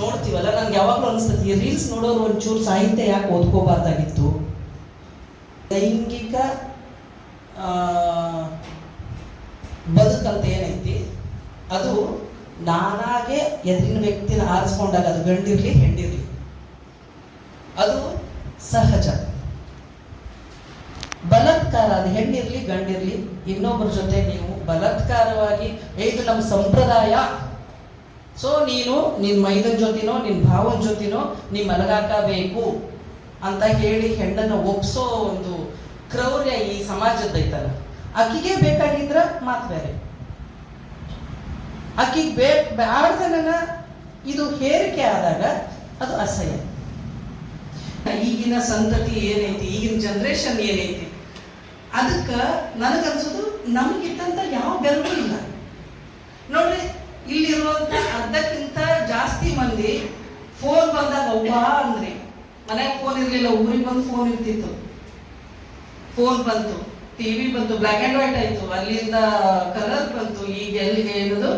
ನೋಡ್ತೀವಲ್ಲ? ನನ್ಗೆ ಯಾವಾಗಲೂ ಅನಿಸ್ತದೆ ಈ ರೀಲ್ಸ್ ನೋಡೋರು ಒಂಚೂರು ಸಾಹಿತ್ಯ ಯಾಕೆ ಓದ್ಕೋಬಾರ್ದಾಗಿತ್ತು? ಲೈಂಗಿಕ ಬದುಕಂತ ಏನೈತಿ? ಅದು ನಾನಾಗೆ ಎದುರಿನ ವ್ಯಕ್ತಿನ ಆರಿಸ್ಕೊಂಡಾಗ ಅದು ಗಂಡಿರಲಿ ಹೆಣ್ಣಿರಲಿ ಅದು ಸಹಜ. ಬಲತ್ಕಾರ ಅದು ಹೆಣ್ಣಿರ್ಲಿ ಗಂಡಿರ್ಲಿ ಇನ್ನೊಬ್ಬರ ಜೊತೆ ನೀವು ಬಲತ್ಕಾರವಾಗಿ "ಏ, ಇದು ನಮ್ಮ ಸಂಪ್ರದಾಯ ಸೊ ನೀನು ನಿನ್ನ ಮೈದ ಜೊತಿನೋ ನಿನ್ನ ಭಾವನ ಜೊತಿನೋ ನೀ ಮಲಗಾಕಬೇಕು ಅಂತ ಹೇಳಿ ಹೆಣ್ಣನ್ನು ಒಪ್ಸೋ ಒಂದು ಕ್ರೌರ್ಯ ಈ ಸಮಾಜದ ಐತಲ್ಲ. ಆಕಿಗೆ ಬೇಕಾಗಿದ್ರ ಮಾತು ಬೇರೆ. ಅಕ್ಕಿಗೆ ಬೇ ಇದು ಹೇರಿಕೆ ಆದಾಗ ಅದು ಅಸಹ್ಯ. ಈಗಿನ ಸಂತತಿ ಏನೈತಿ, ಈಗಿನ ಜನರೇಷನ್ ಏನೈತಿ, ಅದಕ್ಕ ನನಗನ್ಸೋದು ನಮಗಿದ್ದಂತ ಯಾವ ಬೆರಳು ಇಲ್ಲ. ನೋಡ್ರಿ ಇಲ್ಲಿರುವಂತ ಅರ್ಧಕ್ಕಿಂತ ಜಾಸ್ತಿ ಮಂದಿ ಫೋನ್ ಬಂದಾಗ ಒಬ್ಬ ಅಂದ್ರಿ. ಮನೆಗೆ ಫೋನ್ ಇರಲಿಲ್ಲ, ಊರಿಗೆ ಬಂದು ಫೋನ್ ಇರ್ತಿತ್ತು. ಫೋನ್ ಬಂತು ಟಿವಿ ಬಂತು ಬ್ಲ್ಯಾಕ್ ಅಂಡ್ ವೈಟ್ ಆಯ್ತು. ಅಲ್ಲಿಂದ ಕಲರ್ ಬಂತು, ಈಗ ಎಲ್ಲಿಗೆ ಏನದು?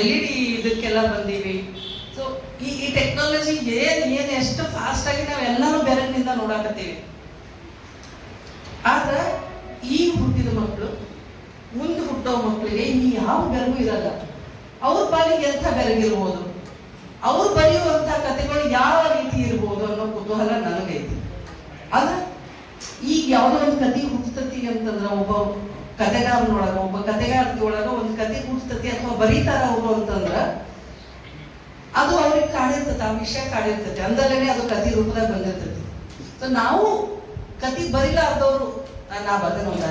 ಎಲ್ ಇ ಡಿ ಇದಕ್ಕೆಲ್ಲ ಬಂದೀವಿ. ಸೊ ಈ ಈ ಟೆಕ್ನಾಲಜಿ ಏನ್ ಏನ್ ಎಷ್ಟು ಫಾಸ್ಟ್ ಆಗಿ ನಾವೆಲ್ಲರೂ ಬೆರಗಿನಿಂದ ನೋಡಾಕತ್ತೀವಿ. ಆದ್ರೆ ಈಗ ಹುಟ್ಟಿದ ಮಕ್ಕಳು ಮುಂದೆ ಹುಟ್ಟೋ ಮಕ್ಕಳಿಗೆ ಈ ಯಾವ ಬೆರಗು ಇರಲ್ಲ. ಅವ್ರ ಪಾಲಿಗೆ ಎಂಥ ಬೆರಗಿರ್ಬೋದು. ಅವ್ರು ಬರೆಯುವಂತ ಕಥೆಗಳು ಯಾವ ರೀತಿ ಇರ್ಬೋದು ಅನ್ನೋ ಕುತೂಹಲ ನನಗೈತಿ. ಆದ್ರೆ ಈಗ ಯಾವುದೋ ಒಂದು ಕತೆ ಹುಟ್ಟತತಿ ಅಂತಂದ್ರ ಒಬ್ಬ ಕತೆಗಾರನೊಳಗ ಒಬ್ಬ ಕತೆಗಾರತಿ ಒಳಗ ಒಂದು ಕತೆ ಹುಟ್ಟತತಿ ಅಥವಾ ಬರೀತಾರ ಅವರು ಅಂತಂದ್ರ ಅದು ಅವ್ರಿಗೆ ಕಾಡಿರ್ತೈತೆ, ಆ ವಿಷಯ ಕಾಡಿರ್ತೈತೆ. ಅಂದಲೇ ಅದು ಕತೆ ರೂಪದಾಗ ಬಂದಿರ್ತತಿ. ಸೊ ನಾವು ಕತೆ ಬರಿಲಾರ್ದವ್ರು, ನಾ ಬರ್ದೇನೆ ಒಂದು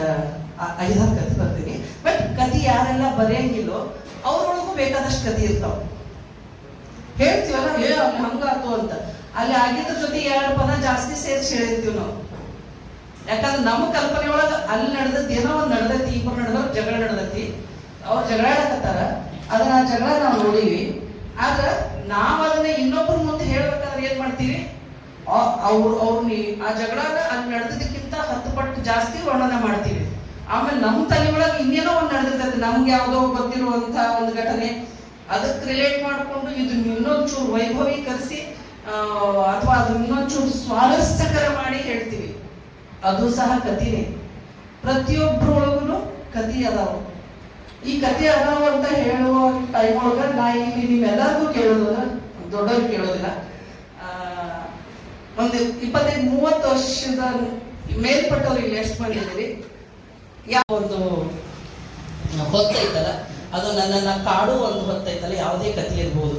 ಐದಾರು ಕತೆ ಬರ್ತೀನಿ. ಬಟ್ ಕತೆ ಯಾರೆಲ್ಲ ಬರೆಯಂಗಿಲ್ಲೋ ಬೇಕಾದಷ್ಟು ಕಥೆ ಇರ್ತಾವ. ಹೇಳ್ತೀವಲ್ಲ, ಏ ಹಂಗಾತು ಅಂತ. ಅಲ್ಲಿ ಆಗಿದ್ದ ಜೊತೆ ಎರಡು ಪದ ಜಾಸ್ತಿ ಸೇರಿಸಿ ಹೇಳಿರ್ತೀವಿ ನಾವು. ಯಾಕಂದ್ರೆ ನಮ್ಮ ಕಲ್ಪನೆ ಒಳಗ ಅಲ್ಲಿ ನಡೆದದ್ದು ಏನೋ ಒಂದು ನಡೆದೈತಿ ಇಬ್ಬರು ನಡೆದವ್ರು ಜಗಳ ನಡೆದೈತಿ. ಅವ್ರು ಜಗಳ ಆಡಕತ್ತಾರ. ಅದನ್ನ ಆ ಜಗಳ ನಾವು ನೋಡೀವಿ. ಆದ್ರ ನಾವ್ ಅದನ್ನ ಇನ್ನೊಬ್ಬರ ಮುಂದೆ ಹೇಳ್ಬೇಕಾದ್ರೆ ಏನ್ ಮಾಡ್ತೀವಿ? ಅವ್ರು ಅವ್ರು ಆ ಜಗಳನ ಅಲ್ಲಿ ನಡೆದಕ್ಕಿಂತ ಹತ್ತು ಪಟ್ಟು ಜಾಸ್ತಿ ವರ್ಣನೆ ಮಾಡ್ತೀವಿ. ಆಮೇಲೆ ನಮ್ಮ ತಲೆ ಒಳಗೆ ಇನ್ನೇನೋ ಒಂದು ನಡೆದಿರ್ತೈತೆ, ನಮ್ಗೆ ಯಾವುದೋ ಗೊತ್ತಿರುವಂತ ಒಂದು ಘಟನೆ. ಅದಕ್ಕೆ ರಿಲೇಟ್ ಮಾಡಿಕೊಂಡು ಇದನ್ನ ಇನ್ನೊಂಚೂರು ವೈಭವೀಕರಿಸಿ ಅಥವಾ ಅದನ್ನ ಇನ್ನೊಂಚೂರು ಸ್ವಾರಸ್ಯಕರ ಮಾಡಿ ಹೇಳ್ತೀವಿ. ಅದು ಸಹ ಕಥೆನೇ. ಪ್ರತಿಯೊಬ್ಬರೊಳಗೂ ಕತಿ ಅದಾವ. ಈ ಕತೆ ಅದಾವ ಅಂತ ಹೇಳುವ ಟೈಮ್ ಒಳಗೆ ನಾ ಇಲ್ಲಿ ನಿಮ್ಮೆಲ್ಲರಿಗೂ ಕೇಳೋದು ದೊಡ್ಡವ್ರು ಕೇಳೋದಿಲ್ಲ. ಒಂದು ಇಪ್ಪತ್ತೈದು, ಮೂವತ್ತು ವರ್ಷದ ಮೇಲ್ಪಟ್ಟವ್ರು ಇಲ್ಲಿ ಎಷ್ಟು ಮಂದಿ ಇದ್ದೀರಿ? ಯಾವ ಒಂದು ಹೊತ್ತೈತಲ್ಲ, ಅದು ನನ್ನನ್ನ ಕಾಡು ಒಂದು ಹೊತ್ತೈತಲ್ಲ, ಯಾವುದೇ ಕಥೆ ಇರ್ಬೋದು.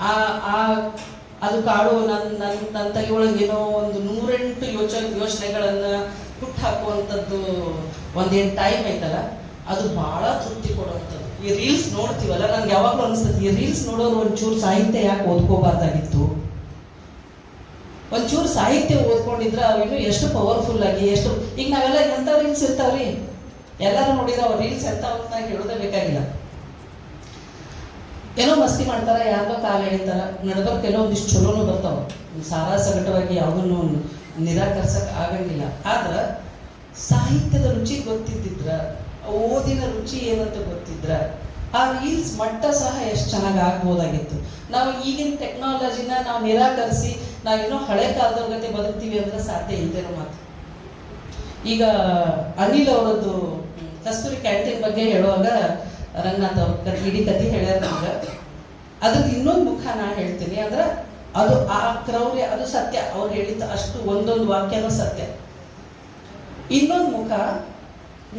ಆ ಆ, ಅದು ಕಾಡು ನನ್ನ ನನ್ನ ನನ್ನ ಏನೋ ಒಂದು ನೂರೆಂಟು ಯೋಚನೆ ಯೋಚನೆಗಳನ್ನು ಹುಟ್ಟು ಹಾಕುವಂಥದ್ದು ಒಂದೇನು ಟೈಮ್ ಐತಲ್ಲ, ಅದು ಬಹಳ ತೃಪ್ತಿ ಕೊಡುವಂಥದ್ದು. ಈ ರೀಲ್ಸ್ ನೋಡ್ತೀವಲ್ಲ ನನ್ಗೆ ಯಾವಾಗಲೂ ಅನಿಸ್ತದೆ ಈ ರೀಲ್ಸ್ ನೋಡೋರು ಒಂಚೂರು ಸಾಹಿತ್ಯ ಯಾಕೆ ಓದ್ಕೋಬಾರ್ದಾಗಿತ್ತು? ಒಂಚೂರು ಸಾಹಿತ್ಯ ಓದ್ಕೊಂಡಿದ್ರೆ ಅವು ಇನ್ನೂ ಎಷ್ಟು ಪವರ್ಫುಲ್ ಆಗಿ, ಎಷ್ಟು ಈಗ ನಾವೆಲ್ಲ ಎಂಥ ರೀಲ್ಸ್ ಇರ್ತಾವ್ರಿ? ಎಲ್ಲರೂ ನೋಡಿದ್ರೆ ರೀಲ್ಸ್ ಎಂತ ಅಂತ ಹೇಳೋದೇ ಬೇಕಾಗಿಲ್ಲ. ಏನೋ ಮಸ್ತಿ ಮಾಡ್ತಾರ, ಯಾರ್ದೋ ಕಾಲ ಎಳಿತಾರ ನಡೆದವ್ರು ಕೆಲವೊಂದಿಷ್ಟು ಚಲೋನು ಬರ್ತಾವ. ಸಾರಾ ಸಗಟವಾಗಿ ಯಾವುದನ್ನು ನಿರಾಕರಿಸಕ್ ಆಗಂಗಿಲ್ಲ. ಆದ್ರ ಸಾಹಿತ್ಯದ ರುಚಿ ಗೊತ್ತಿದ್ದಿದ್ರ, ಓದಿನ ರುಚಿ ಏನಂತ ಗೊತ್ತಿದ್ರ, ಆ ರೀಲ್ಸ್ ಮಟ್ಟ ಸಹ ಎಷ್ಟು ಚೆನ್ನಾಗಿ ಆಗ್ಬೋದಾಗಿತ್ತು. ನಾವು ಈಗಿನ ಟೆಕ್ನಾಲಜಿನ ನಾವು ನಿರಾಕರಿಸಿ ನಾವಿನ್ನೂ ಹಳೆ ಕಾಲದವ್ರ ಗತೆ ಬದುಕ್ತೀವಿ ಅಂದ್ರೆ ಸಾಧ್ಯ ಇಲ್ದೇನೋ ಮಾತು ಈಗ ಅನಿಲ್ ಅವರದ್ದು ಕಸ್ತೂರಿ ಕ್ಯಾಂಟೀನ್ ಬಗ್ಗೆ ಹೇಳುವಾಗ ರಂಗನಾಥ್ ಅವ್ರ ಕತೆ ಇಡೀ ಕತೆ ಹೇಳ್ಯಾರ ನಮ್ಗೆ. ಅದ್ರದ್ದು ಇನ್ನೊಂದು ಮುಖ ನಾ ಹೇಳ್ತೀನಿ ಅಂದ್ರೆ ಅದು ಆ ಕ್ರೌರ್ಯ, ಅದು ಸತ್ಯ. ಅವ್ರು ಹೇಳಿದ ಅಷ್ಟು ಒಂದೊಂದು ವಾಕ್ಯನೂ ಸತ್ಯ. ಇನ್ನೊಂದು ಮುಖ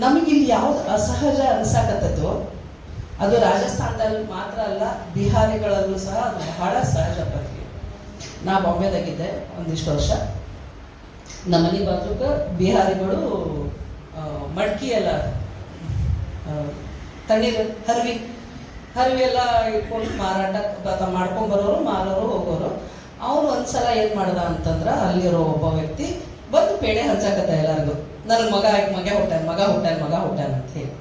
ನಮಗಿಲ್ಲಿ ಯಾವ್ದು ಅಸಹಜ ಅನ್ಸಾಕತ್ತದೋ, ಅದು ರಾಜಸ್ಥಾನದಲ್ಲಿ ಮಾತ್ರ ಅಲ್ಲ, ಬಿಹಾರಿಗಳಲ್ಲೂ ಸಹ ಅದು ಬಹಳ ಸಹಜ ಪ್ರಕ್ರಿಯೆ. ನಾ ಬಾಂಬೆದಾಗಿದ್ದೆ ಒಂದಿಷ್ಟು ವರ್ಷ. ನಮ್ಮನೆ ಬಾತ್ರೂಕ ಬಿಹಾರಿಗಳು ಮಡ್ಕಿಯೆಲ್ಲ ತಣ್ಣೀರು, ಹರಿವಿ. ಹರಿವಿ ಎಲ್ಲ ಇಟ್ಕೊಂಡು ಮಾರಾಟ ಮಾಡ್ಕೊಂಡು ಬರೋರು, ಮಾರೋರು, ಹೋಗೋರು. ಅವ್ರು ಒಂದ್ಸಲ ಏನ್ ಮಾಡ್ದ ಅಂತಂದ್ರ ಅಲ್ಲಿರೋ ಒಬ್ಬ ವ್ಯಕ್ತಿ ಬಂದು ಪೇಡೆ ಹಂಚಕತ್ತ ಎಲ್ಲರಿಗೂ. ನನ್ನ ಮಗ ಆಯ್ತು, ಮಗ ಹುಟ್ಟಾನ ಮಗ ಹುಟ್ಟಾನ ಮಗ ಹುಟ್ಟಾನ ಅಂತ ಹೇಳಿ.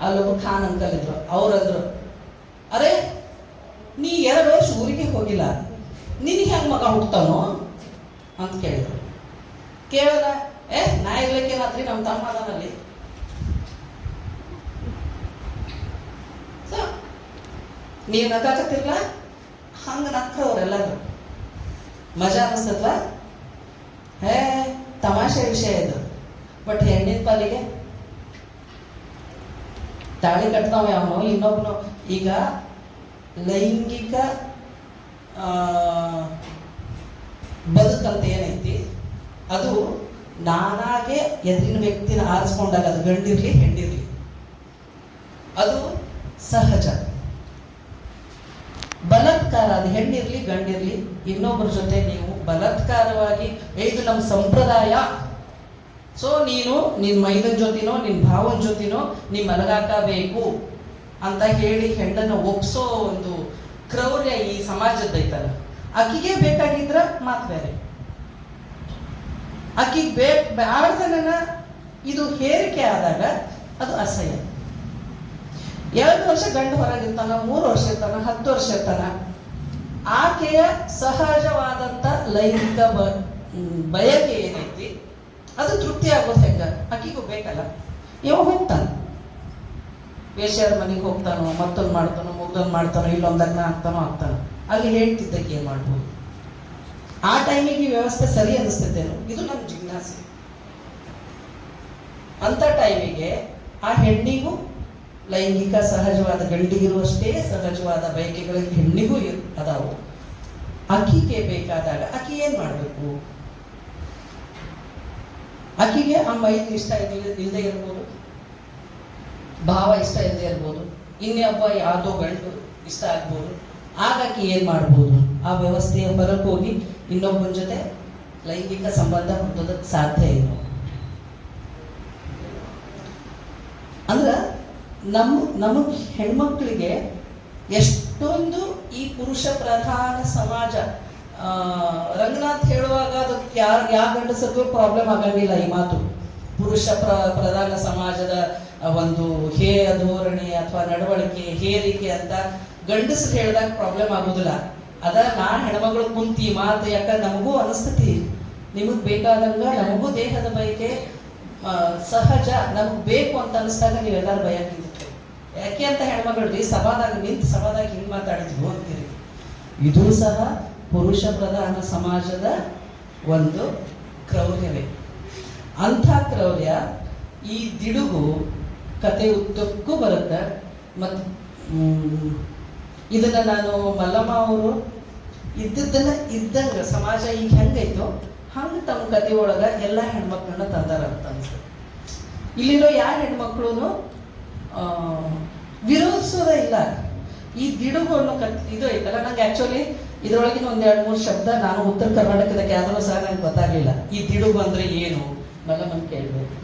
ಅಲ್ಲೊಬ್ರು ಖಾನ್ ಅಂಕಲ್ ಇದ್ರು ಅವ್ರಂದ್ರು, ಅರೆ, ನೀ ಎರಡು ವರ್ಷ ಊರಿಗೆ ಹೋಗಿಲ್ಲ. ನಿನ್ ಹೆಂಗ್ ಮಗ ಹುಟ್ತಾನೋ? ಅಂತ ಕೇಳಿದ್ರು. ಕೇಳಲ್ಲ ಏ, ನಾ ಇರ್ಲಿಕ್ಕೆ ರಾತ್ರಿ ನಮ್ಮ ತಮ್ಮ ಸೊ ನೀವು ನಗಾಕತ್ತಿರ್ಲ? ಹಂಗ ನಕ್ಕವ್ರೆಲ್ಲರೂ ಮಜಾ ಅನಿಸ್ತತ್ವ ಹೇ, ತಮಾಷೆ ವಿಷಯ ಇದು. ಬಟ್ ಹೆಣ್ಣಿನ ಪಾಲಿಗೆ ತಾಳಿ ಕಟ್ತಾವೆ ಅವನು ಇನ್ನೊಬ್ನು. ಈಗ ಲೈಂಗಿಕ ಬದುಕಂತ ಏನೈತಿ? ಅದು ನಾನಾಗೆ ಎದುರಿನ ವ್ಯಕ್ತಿನ ಆರಿಸ್ಕೊಂಡಾಗ ಅದು ಗಂಡಿರ್ಲಿ, ಹೆಣ್ಣಿರ್ಲಿ. ಅದು ಸಹಜ. ಬಲಾತ್ಕಾರ ಅದು ಹೆಣ್ಣಿರ್ಲಿ ಗಂಡಿರ್ಲಿ ಇನ್ನೊಬ್ಬರ ಜೊತೆ ನೀವು ಬಲತ್ಕಾರವಾಗಿ "ಏ, ಇದು ನಮ್ಮ ಸಂಪ್ರದಾಯ. ಸೊ ನೀನು ನಿನ್ನ ಮೈದನ್ ಜೊತೆನೋ ನಿನ್ನ ಭಾವನ ಜೊತೆನೋ ನೀ ಮಲಗಾಕಬೇಕು ಅಂತ ಹೇಳಿ ಹೆಣ್ಣನ್ನ ಒಪ್ಸೋ ಒಂದು ಕ್ರೌರ್ಯ ಈ ಸಮಾಜದೈತಲ್ಲ ಅಕ್ಕಿಗೆ ಬೇಕಾಗಿದ್ರ ಮಾತು ಬೇರೆ. ಅಕ್ಕಿಗೆ ಬೇಕ್ ಆಡ್ದನ ಇದು ಹೇರಿಕೆ ಆದಾಗ ಅದು ಅಸಹ್ಯ. ಎರಡು ವರ್ಷ ಗಂಡು ಹೊರಗಿರ್ತಾನ, ಮೂರು ವರ್ಷ ಇರ್ತಾನ, ಹತ್ತು ವರ್ಷ ಇರ್ತಾನ. ಆಕೆಯ ಸಹಜವಾದಂತ ಲೈಂಗಿಕ ಬಯಕೆ ಏನೈತಿ? ಅದು ತೃಪ್ತಿ ಆಗೋದು ಹೆಂಗ? ಆಕಿಗೂ ಬೇಕಲ್ಲ. ಇವ ಹೋಗ್ತಾನ. ವೇಶ್ಯಾರ ಮನೆಗೆ ಹೋಗ್ತಾನೋ, ಮತ್ತೊಂದು ಮಾಡ್ತಾನೋ, ಮುಗ್ದೊಂದು ಮಾಡ್ತಾನೋ ಇಲ್ಲೊಂದನ್ನ ಆಗ್ತಾನೋ ಆಗ್ತಾನೋ. ಅಲ್ಲಿ ಹೇಳ್ತಿದ್ದಕ್ಕೆ ಏನ್ ಮಾಡ್ಬೋದು. ಆ ಟೈಮಿಗೆ ಈ ವ್ಯವಸ್ಥೆ ಸರಿ ಅನಿಸ್ತೈತೇನೋ ಇದು ನನ್ನ ಜಿಜ್ಞಾಸೆ. ಅಂತ ಟೈಮಿಗೆ ಆ ಹೆಣ್ಣಿಗೂ ಲೈಂಗಿಕ ಸಹಜವಾದ ಗಂಡಿಗಿರುವಷ್ಟೇ ಸಹಜವಾದ ಬಯಕೆಗಳು ಹೆಣ್ಣಿಗೂ ಅದಾವು. ಅಕ್ಕಿಗೆ ಬೇಕಾದಾಗ ಅಕ್ಕಿ ಏನ್ ಮಾಡಬೇಕು? ಅಕ್ಕಿಗೆ ಆ ಮೈದ್ ಇಷ್ಟ ಇಲ್ಲದೆ ಇರ್ಬೋದು. ಭಾವ ಇಷ್ಟ ಇಲ್ಲದೆ ಇರ್ಬೋದು. ಇನ್ಯಪ್ಪ ಯಾವುದೋ ಗಂಡು ಇಷ್ಟ ಆಗ್ಬೋದು. ಆಗ ಆಕಿ ಏನ್ ಮಾಡ್ಬೋದು? ಆ ವ್ಯವಸ್ಥೆಯ ಹೊರಗೆ ಇನ್ನೊಬ್ಬನ ಜೊತೆ ಲೈಂಗಿಕ ಸಂಬಂಧ ಹೊಂದೋದಕ್ಕೆ ಸಾಧ್ಯ ಇಲ್ಲ. ಅಂದ್ರ ನಮ್ಮ ನಮ್ಮ ಹೆಣ್ಮಕ್ಳಿಗೆ ಎಷ್ಟೊಂದು ಈ ಪುರುಷ ಪ್ರಧಾನ ಸಮಾಜ ರಂಗನಾಥ್ ಹೇಳುವಾಗ ಅದಕ್ಕೆ ಯಾರು ಯಾವ ಗಂಡಸಕ್ಕೂ ಪ್ರಾಬ್ಲಮ್ ಆಗಂಗಿಲ್ಲ ಈ ಮಾತು. ಪುರುಷ ಪ್ರ, ಪ್ರಧಾನ ಸಮಾಜದ ಒಂದು ಹೇಯ ಧೋರಣೆ ಅಥವಾ ನಡವಳಿಕೆ ಹೇರಿಕೆ ಅಂತ ಗಂಡಸರು ಹೇಳಿದಾಗ ಪ್ರಾಬ್ಲಮ್ ಆಗುದಿಲ್ಲ. ಅದ ನಾ ಹೆಣ್ಮಗಳು ಕುಂತಿ ಮಾತು ಯಾಕಂದ್ರೆ ನಮಗೂ ಅನಿಸ್ತತಿ. ನಿಮಗ್ ಬೇಕಾದಂಗ, ನಮಗೂ ದೇಹದ ಬಯಕೆ ಸಹಜ, ನಮ್ಗೆ ಬೇಕು ಅಂತ ಅನಿಸ್ದಾಗ ನೀವೆಲ್ಲರೂ ಬಯಕಿದ್ರಿ ಯಾಕೆ ಅಂತ ಹೆಣ್ಮಗಳ್ರಿ ಸಭಾದಾಗ ನಿಂತು ಸಭಾದಾಗ ಹಿಂಗ್ ಮಾತಾಡಿದ್ವಿ ಅಂತೀರಿ ಇದು ಸಹ ಪುರುಷ ಪ್ರಧಾನ ಸಮಾಜದ ಒಂದು ಕ್ರೌರ್ಯವೇ. ಅಂಥ ಕ್ರೌರ್ಯ ಈ ದಿಡುಗು ಕತೆ ಉದ್ದಕ್ಕೂ ಬರುತ್ತೆ. ಮತ್ತು ಇದನ್ನ ನಾನು ಮಲ್ಲಮ್ಮ ಅವರು ಇದ್ದಿದ್ದನ್ನ ಇದ್ದಂಗ, ಸಮಾಜ ಈಗ ಹೆಂಗೈತೋ ಹಂಗೆ ತಮ್ಮ ಕತೆ ಒಳಗೆ ಎಲ್ಲ ಹೆಣ್ಮಕ್ಳನ್ನ ತಂದಾರಂತ ಅನ್ಸುತ್ತೆ. ಇಲ್ಲಿರೋ ಯಾವ ಹೆಣ್ಮಕ್ಳು ವಿರೋಧಿಸೋದೇ ಇಲ್ಲ. ಈ ದಿಡುಗು ಅನ್ನೋ ಕತ್ ಇದು ಐತಲ್ಲ, ನಂಗೆ ಆಕ್ಚುಲಿ ಇದರೊಳಗಿನ ಒಂದು ಎರಡು ಮೂರು ಶಬ್ದ ನಾನು ಉತ್ತರ ಕರ್ನಾಟಕದ ಕ್ಯಾದರೂ ಸಹ ನನಗೆ ಗೊತ್ತಾಗ್ಲಿಲ್ಲ. ಈ ದಿಡುಗು ಅಂದ್ರೆ ಏನು? ನನ್ನ ನಮ್ಗೆ ಕೇಳಬೇಕು.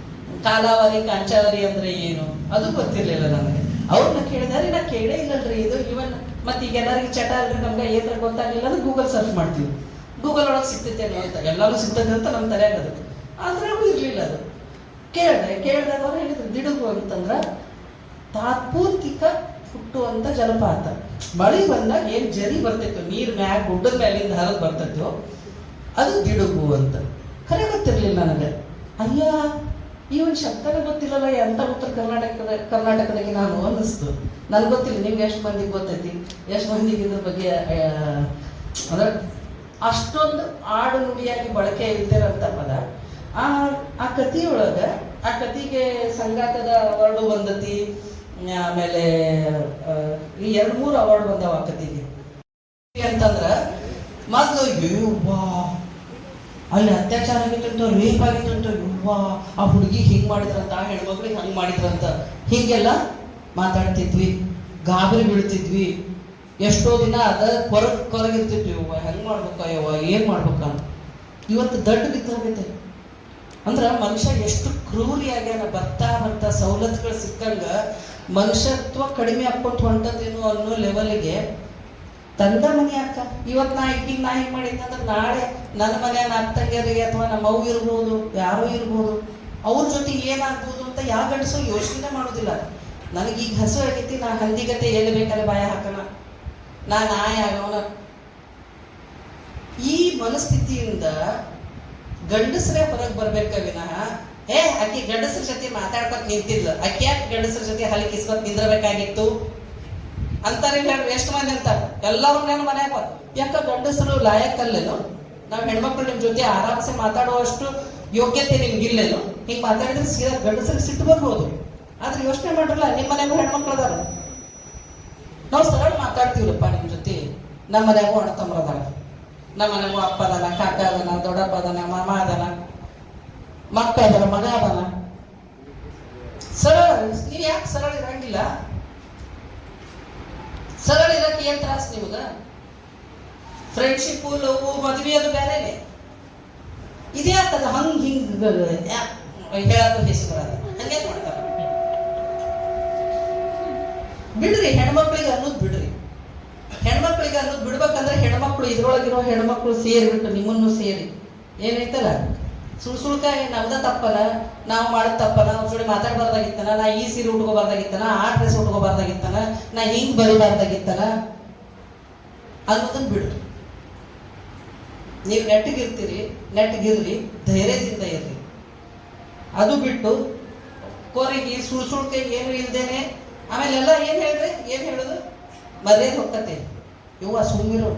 ಕಾಲಾವರಿ, ಕಾಂಚಾವರಿ ಅಂದ್ರೆ ಏನು? ಅದು ಗೊತ್ತಿರಲಿಲ್ಲ ನನಗೆ. ಅವ್ರನ್ನ ಕೇಳಿದಾರೆ ನಾ ಕೇಳೇ ಇಲ್ಲಲ್ರಿ ಇದು. ಇವನ್ ಮತ್ತೆ ಈಗ ಎಲ್ಲರಿಗೆ ಚಟ ಅಲ್ರಿ ನಮ್ಗೆ ಏನಾರ ಗೊತ್ತಾಗ್ಲಿಲ್ಲ ಅಂದ್ರೆ ಗೂಗಲ್ ಸರ್ಚ್ ಮಾಡ್ತೀವಿ. ಗೂಗಲ್ ಒಳಗೆ ಸಿಗ್ತೈತೇನೋ ಅಂತ ಎಲ್ಲರೂ ಸಿಗ್ತದೆ ಅಂತ ನಮ್ಮ ತಲೆ ಅದು ಆದ್ರೆ ಅವು ಇರ್ಲಿಲ್ಲ ಅದು. ಕೇಳಿದೆ, ಕೇಳಿದಾಗ ಅವ್ರು ಹೇಳಿದ್ರು ದಿಡುಗು ಅಂತಂದ್ರ ತಾತ್ಪೂರ್ತಿಕ ಹುಟ್ಟುವಂತ ಜಲಪಾತ. ಮಳೆ ಬಂದಾಗ ಏನು ಜರಿ ಬರ್ತೈತೆ ನೀರ್ ಮ್ಯಾಗ, ಗುಡ್ಡದ ಮೇಲಿಂದ ಹರಿದು ಬರ್ತೈತೋ ಅದು ದಿಡುಗು ಅಂತ. ಖರೆ ಗೊತ್ತಿರ್ಲಿಲ್ಲ ನನಗೆ. ಅಯ್ಯ, ಈ ಒಂದು ಶಬ್ದನೇ ಗೊತ್ತಿಲ್ಲಲ್ಲ ಎಂಥ ಉತ್ತರ ಕರ್ನಾಟಕದ ಕರ್ನಾಟಕದಾಗೆ ನಾನು ಅನ್ನಿಸ್ತು. ನನ್ಗೆ ಗೊತ್ತಿಲ್ಲ, ನಿಮ್ಗೆ ಎಷ್ಟು ಮಂದಿಗೆ ಗೊತ್ತೈತಿ? ಎಷ್ಟು ಮಂದಿಗೆ ಇದ್ರ ಬಗ್ಗೆ ಅಂದ್ರೆ ಅಷ್ಟೊಂದು ಆಡು ನುಡಿಯಾಗಿ ಬಳಕೆ ಇಲ್ದಿರಂತ ಪದ. ಆ ಆ ಕತಿಯೊಳಗೆ ಆ ಕತಿಗೆ ಸಂಗಾತದ ವರ್ಡು ಬಂದತಿ. ಆಮೇಲೆ ಈ ಎರಡು ಮೂರು ಅವಾರ್ಡ್ ಬಂದಾವ ಕತೆಗೆ ಅಂತಂದ್ರ, ಮೊದ್ಲು ಯುವಾ ಅಲ್ಲಿ ಅತ್ಯಾಚಾರ ಆಗಿತ್ತು ರೇಪ್ ಆಗಿತ್ತು ಯುವಾ ಆ ಹುಡುಗಿ ಹಿಂಗ್ ಮಾಡಿದ್ರಂತ ಆ ಹೆಣ್ಮಕ್ಳಿಗೆ ಹಂಗೆ ಮಾಡಿದ್ರಂತ ಹೀಗೆಲ್ಲ ಮಾತಾಡ್ತಿದ್ವಿ, ಗಾಬರಿ ಬೀಳ್ತಿದ್ವಿ. ಎಷ್ಟೋ ದಿನ ಅದ ಕೊರಗ್ ಕೊರಗಿರ್ತಿದ್ವಿ ಯವ್ವ, ಹೆಂಗ್ ಮಾಡ್ಬೇಕ, ಯವ್ವ, ಏನ್ ಮಾಡ್ಬೇಕ? ಇವತ್ತು ದಡ್ಡ ಬಿದ್ದಾಗೈತೆ. ಅಂದ್ರ ಮನುಷ್ಯ ಎಷ್ಟು ಕ್ರೂರಿ ಆಗ್ಯಾನ, ಬರ್ತಾ ಬರ್ತಾ ಸವಲತ್ತುಗಳು ಸಿಕ್ಕಂಗ ಮನುಷ್ಯತ್ವ ಕಡಿಮೆ ಆಕ್ಕೊಂತ ಹೊಂಟದೇನು ಅನ್ನೋ ಲೆವೆಲ್ಗೆ ತಂದ ಮನೆ ಅಕ್ಕ ಇವತ್ತು ನಾ ಈಗ ನಾ ಹಿಂಗ್ ಮಾಡಿದ್ದೆ ಅಂದ್ರೆ ನಾಳೆ ನನ್ನ ಮನೆ ನನ್ನ ತಂಗಿಯರಿಗೆ ಅಥವಾ ನಮ್ಮ ಅವ್ ಇರ್ಬೋದು, ಯಾರೋ ಇರ್ಬೋದು, ಅವ್ರ ಜೊತೆ ಏನಾಗ್ಬೋದು ಅಂತ ಯಾವ ಗಂಡಸು ಯೋಚನೆ ಮಾಡೋದಿಲ್ಲ. ಈಗ ಹಸು ಆಗೈತಿ, ನಾ ಹಂದಿಗತೆ ಎಲ್ಲಿ ಬೇಕಾದ್ರೆ ಬಾಯ ಹಾಕೋಣ. ನಾ ನಾಯಿ ಆಗೋಣ. ಈ ಮನಸ್ಥಿತಿಯಿಂದ ಗಂಡಸರೇ ಹೊರಗೆ ಬರ್ಬೇಕ ವಿನಃ ಏ, ಅಕ್ಕಿ ಗಂಡಸರ ಜೊತೆ ಮಾತಾಡ್ಕೊತ ನಿಂತಿದ್ಲು. ಅಕ್ಕಿ ಯಾಕೆ ಗಂಡಸರ ಜೊತೆ ಹಲಿ ಕಿಸ್ಕೊತ್ ನಿಂದ್ರಬೇಕಾಗಿತ್ತು? ಅಂತಾರೆ ಎಷ್ಟು ಮಂದಿ ಅಂತಾರ? ಎಲ್ಲರೂ ನನ್ನ ಮನ್ಯಾಗ ಯಾಕ ಗಂಡಸರು ಲಾಯಕ್ಕಲ್ಲೇನು ನಾವು ಹೆಣ್ಮಕ್ಳು ನಿಮ್ ಜೊತೆ ಆರಾಮ್ಸೆ ಮಾತಾಡುವಷ್ಟು ಯೋಗ್ಯತೆ ನಿಮ್ಗೆ ಇಲ್ಲೇನು ಹಿಂಗ್ ಮಾತಾಡಿದ್ರೆ ಸೀದಾ ಗಂಡಸರಿಗೆ ಸಿಟ್ಟು ಬರ್ಬೋದು. ಆದ್ರೆ ಯೋಚನೆ ಮಾಡ್ರಲ್ಲ ನಿಮ್ಮ ಮನೆಗೂ ಹೆಣ್ಮಕ್ಳು ಅದಾರ. ನಾವು ಸರಳ ಮಾತಾಡ್ತೀವ್ರಪ್ಪ ನಿಮ್ ಜೊತೆ. ನಮ್ಮ ಮನೆಗೂ ಅಣ್ಣ ತಮ್ಮರ ಅದಾರ. ನಮ್ಮ ಮನೆಗೂ ಅಪ್ಪ ಅದಾನ, ಕಾಕ ಅದನ, ದೊಡ್ಡಪ್ಪ ಅದನ, ಮಾಮ ಅದಾನ. ಮಕ್ಕ ಅದರ ಮಗ ಅದಾನ ಸರಳ, ನೀವು ಯಾಕೆ ಸರಳ ಇರಂಗಿಲ್ಲ? ಸರಳ ಇರಕ್ಕೆ ಏನ್ ತ್ರಾಸ ನಿಮಗ? ಫ್ರೆಂಡ್ಶಿಪ್ ಲವ್ ಮದುವೆ ಅದು ಬೇರೆನೆ ಇದೇ ಆಗ್ತದ ಹಂಗ್ ಹಿಂಗ್ ಹೇಳೋದು ಹೆಸರು ಹಂಗೆ ಮಾಡ್ತಾರ? ಬಿಡ್ರಿ, ಹೆಣ್ಮಕ್ಳಿಗೆ ಅನ್ನೋದು ಬಿಡ್ರಿ. ಹೆಣ್ಮಕ್ಳಿಗೆ ಅನ್ನೋದು ಬಿಡ್ಬೇಕಂದ್ರೆ ಹೆಣ್ಮಕ್ಳು ಇದ್ರೊಳಗಿರೋ ಹೆಣ್ಮಕ್ಳು ಸೇರಿಬಿಟ್ಟು ನಿಮ್ಮನ್ನು ಸೇರಿ. ಏನೈತಲ್ಲ ಸುಳ್ ಸುಳ್ಕಾಯಿ ನಮ್ದ ತಪ್ಪಲ್ಲ, ನಾವು ಮಾಡೋದು ತಪ್ಪಲ್ಲ ಅವ್ರ ಜೋಡಿ ಮಾತಾಡ್ಬಾರ್ದಾಗಿತ್ತಲ್ಲ, ನಾ ಈ ಸೀರೆ ಉಟ್ಕೋಬಾರ್ದಾಗಿತ್ತನ ಆ ಡ್ರೆಸ್ ಉಟ್ಕೋಬಾರ್ದಾಗಿತ್ತನ ನಾ ಹಿಂಗೆ ಬರೀಬಾರ್ದಾಗಿತ್ತನ ಅನ್ನೋದನ್ನ ಬಿಡು. ನೀವು ನೆಟ್ಟಗಿರ್ತೀರಿ ನೆಟ್ಟಗಿರ್ರಿ ಧೈರ್ಯದಿಂದ ಇರ್ರಿ ಅದು ಬಿಟ್ಟು ಕೋರಿಗೆ ಸುಳ್ ಏನು ಇಲ್ದೇನೆ, ಆಮೇಲೆ ಎಲ್ಲ ಏನು ಹೇಳ್ರಿ, ಏನು ಹೇಳೋದು? ಮರ್ಯಾದೆ ಹೋಗ್ತತೆ. ಇವ ಸುಮ್ಮಿರು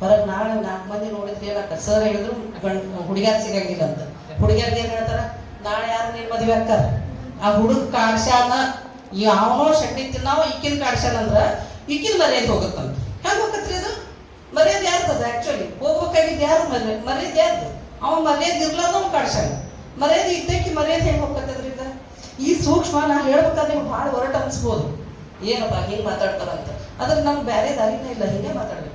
ಹೊರಗೆ ನಾಳೆ ನಾಲ್ಕು ಮಂದಿ ನೋಡಿದ್ರೆ ಏನಕ್ಕ ಸರ್ ಹೇಳಿದ್ರು, ಗಂಡ್, ಹುಡುಗ್ಯಾರ ಸಿಗಂಗಿಲ್ಲ ಅಂತ. ಹುಡುಗ್ಯಾರ್ಗೆ ಏನ್ ಹೇಳ್ತಾರ? ನಾಳೆ ಯಾರು ನೀನ್ ಮದ್ವೆ ಆಗ್ತಾರ? ಆ ಹುಡುಗ ಕಾಡ್ಸ್ಯಾನ, ಯಾವನೋ ಶಕ್ತಿ ತಿನ್ನಾವ, ಈಕಿನ ಕಾಡ್ಸ್ಯಾನ ಅಂದ್ರ ಈಕಿನ ಮರ್ಯಾದೆ ಹೋಗುತ್ತಂತ. ಹೆಂಗ್ ಹೋಗತ್ರಿ ಅದು? ಮರ್ಯಾದೆ ಯಾರ್ದದ ಆಕ್ಚುಲಿ ಹೋಗ್ಬೇಕಾಗಿದ್ದು ಯಾರು ಮರ್ಯಾದೆ ಮರ್ಯಾದೆ ಯಾರ್ದು? ಅವ ಮರ್ಯಾದೆ ಇರ್ಲಾರ್ದ ಅವ್ನು ಕಾಡ್ಸ್ಯಾನ. ಮರ್ಯಾದೆ ಇದ್ದಕ್ಕೆ ಮರ್ಯಾದೆ ಹೆಂಗ್ ಹೋಗ್ತದ್ರಿಂದ ಈ ಸೂಕ್ಷ್ಮ ನಾ ಹೇಳ್ಬೇಕಾದ್ರೆ ನೀವು ಭಾಳ ಹೊರಟ ಅನ್ಸ್ಬೋದು. ಏನಪ್ಪ ಹಿಂಗೆ ಮಾತಾಡ್ತಾರಂತ ಅದ್ರ ನಮ್ಗೆ ಬೇರೆ ದಾರಿನೇ ಇಲ್ಲ, ಹಿಂಗೆ ಮಾತಾಡ್ಬೇಕು.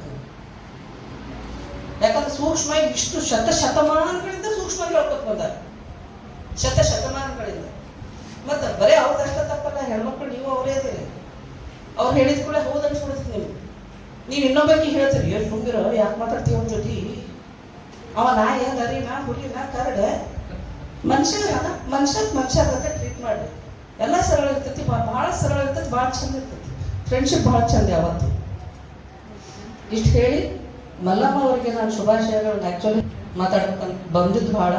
ಯಾಕಂದ್ರೆ ಸೂಕ್ಷ್ಮ ಇಷ್ಟು ಶತ ಶತಮಾನಗಳಿಂದ ಸೂಕ್ಷ್ಮ ಹೇಳ್ಕೊತ ಬಂದಾರೆ. ಶತ ಶತಮಾನಗಳಿಂದ. ಮತ್ತೆ ಬರೀ ಅಷ್ಟೇ ತಪ್ಪಲ್ಲ, ಹೆಣ್ಮಕ್ಳು ನೀವು ಅವರೇ ಅದಿರಿ. ಅವ್ರು ಹೇಳಿದ ಕೂಡ ಹೌದು ಅನ್ಸ್ಬಿಡುತ್ತೆ ನೀವು ನೀವು ಇನ್ನೊಬ್ಬಕ್ಕೆ ಹೇಳ್ತೀರಿ ಏನು ಸುಂದಿರ ಯಾಕೆ ಮಾತಾಡ್ತೀವಿ ಅವ್ನ ಜೊತೆ? ಅವ ನಾ ಏನ್ ಅರಿ, ನಾ ಹುಡುಗಿ ನಾ ಕರಡ. ಮನುಷ್ಯ ಮನುಷ್ಯ ಮನುಷ್ಯ ಅಂತ ಟ್ರೀಟ್ ಮಾಡ್ರಿ ಎಲ್ಲ ಸರಳ ಇರ್ತೈತಿ ಭಾಳ ಸರಳ ಇರ್ತೈತಿ, ಭಾಳ ಚಂದ ಇರ್ತೈತಿ. ಫ್ರೆಂಡ್ಶಿಪ್ ಭಾಳ ಚಂದ ಯಾವತ್ತು. ಇಷ್ಟು ಹೇಳಿ. ಮಲ್ಲಮ್ಮ ಅವರಿಗೆ ನಾನು ಶುಭಾಶಯಗಳನ್ನ ಆಕ್ಚುಲಿ ಮಾತಾಡ್ಬೇಕಂತ ಬಂದಿದ್ದು ಭಾಳ.